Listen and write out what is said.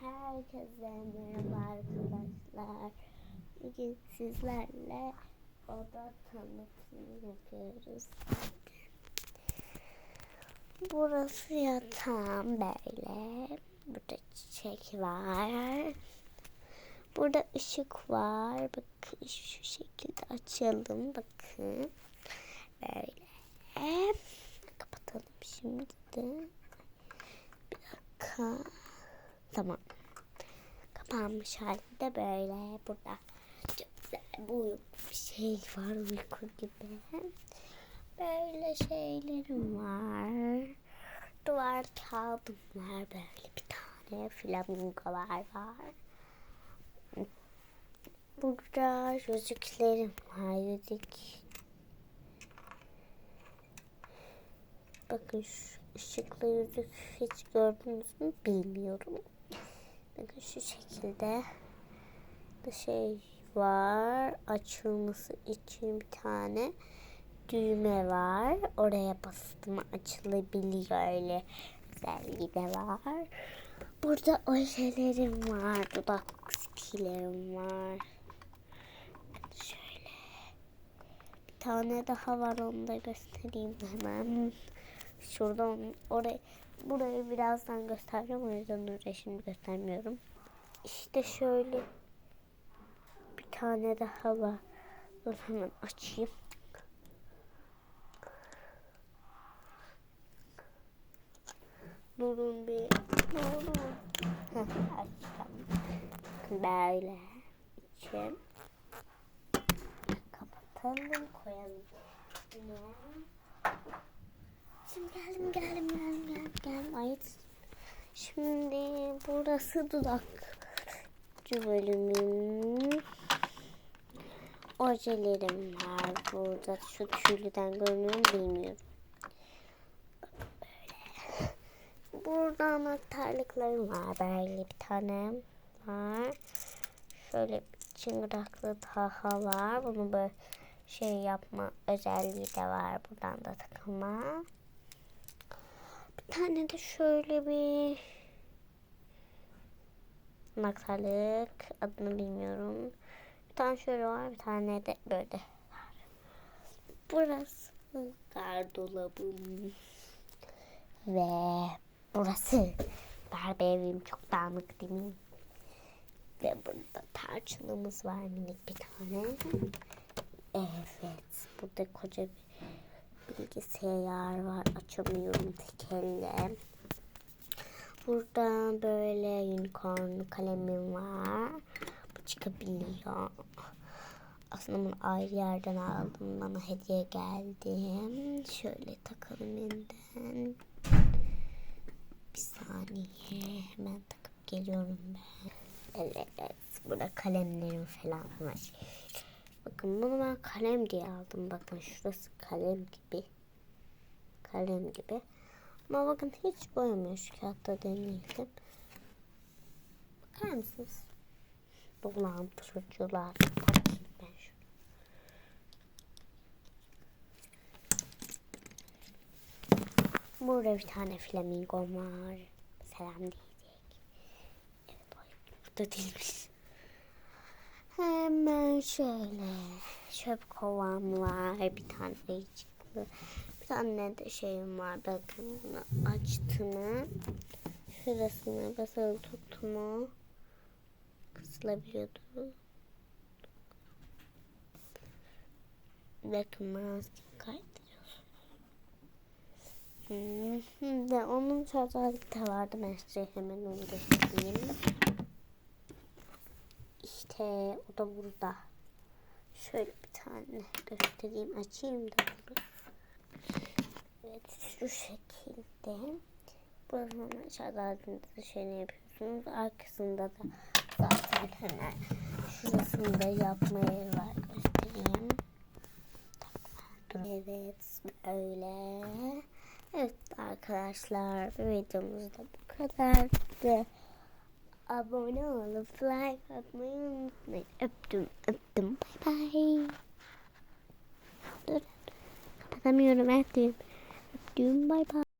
Herkese merhaba arkadaşlar. Bugün sizlerle oda tanıtımı yapıyoruz. Burası yatağım böyle. Burada çiçek var. Burada ışık var. Bakın şu şekilde açalım. Bakın. Böyle. Kapatalım şimdi de. Bir dakika. Tamam. Kapanmış halde böyle burada çok güzel bu bir şey var uyku gibi. Böyle şeylerim var. Duvar kağıdım var böyle bir tane flamingolar var. Burada yüzüklerim var yüzük. Bakın şu ışıklı yüzük hiç gördünüz mü bilmiyorum. Bakın şu şekilde bir şey var. Açılması için bir tane düğme var. Oraya bastım açılabiliyor öyle özelliği de var. Burada ojelerim var. Dudak stilerim var. Şöyle. Bir tane daha var onu da göstereyim hemen. Şuradan oraya burayı birazdan göstereceğim o yüzden oraya şimdi göstermiyorum. İşte şöyle bir tane daha var. Dur hemen açayım. Durun bir. Durun. Açtım. Böyle. İçim. Kapatalım koyalım. Ne? Geldim geldim geldim geldim geldim. Ay, şimdi burası dudak bölümüm. Ojelerim var burada. Şu tüylüden görünüyor mu bilmiyorum. Böyle. Burada anahtarlıklarım var. Böyle bir tane var. Şöyle bir çıngıraklı daha var. Bunu böyle şey yapma özelliği de var. Buradan da takılma. Tane de şöyle bir anahtarlık adını bilmiyorum. Bir tane şöyle var bir tane de böyle var. Burası gardolabım. Ve burası Barbie evim çok dağınık değil mi? Ve burada tarçınımız var minik bir tane. Evet. Burada koca bir bilgisayar var. Açamıyorum tek elle. Burada böyle unicorn kalemim var. Bu çıkabiliyor. Aslında bunu ayrı yerden aldım. Bana hediye geldi. Şöyle takalım yeniden. Bir saniye. Hemen takıp geliyorum ben. Evet. Burada kalemlerim falan var. Bakın bunu ben kalem diye aldım. Bakın şurası kalem gibi. Kalem gibi. Ama bakın hiç boyamıyor şu kağıtta deneyelim. Bakar mısınız? Dolandırıcılar. Bakayım ben şunu. Burada bir tane flamingo var. Selam diyecek. Evet, burada değilmiş. Hemen şöyle çöp kovam var. Bir tane çıktı. Bir tane de şeyim var. Bakın açtığını şurasına basılı tuttuğumu kısılabiliyordu. Bakın biraz dikkat Hmm, de onun aleti de vardı. Ben size hemen onu göstereyim. İşte o da burada. Şöyle bir tane göstereyim. Açayım da bunu. Evet şu şekilde. Buranın aşağıda şöyle yapıyorsunuz. Arkasında da zaten hemen şurasında yapma yeri var. Göstereyim. Evet böyle. Evet arkadaşlar videomuz da bu kadardı abone olup like atmayı unutmayın. Öptüm öptüm. Bay bay. Dur. Kapatamıyorum öptüm. Öptüm bay bay.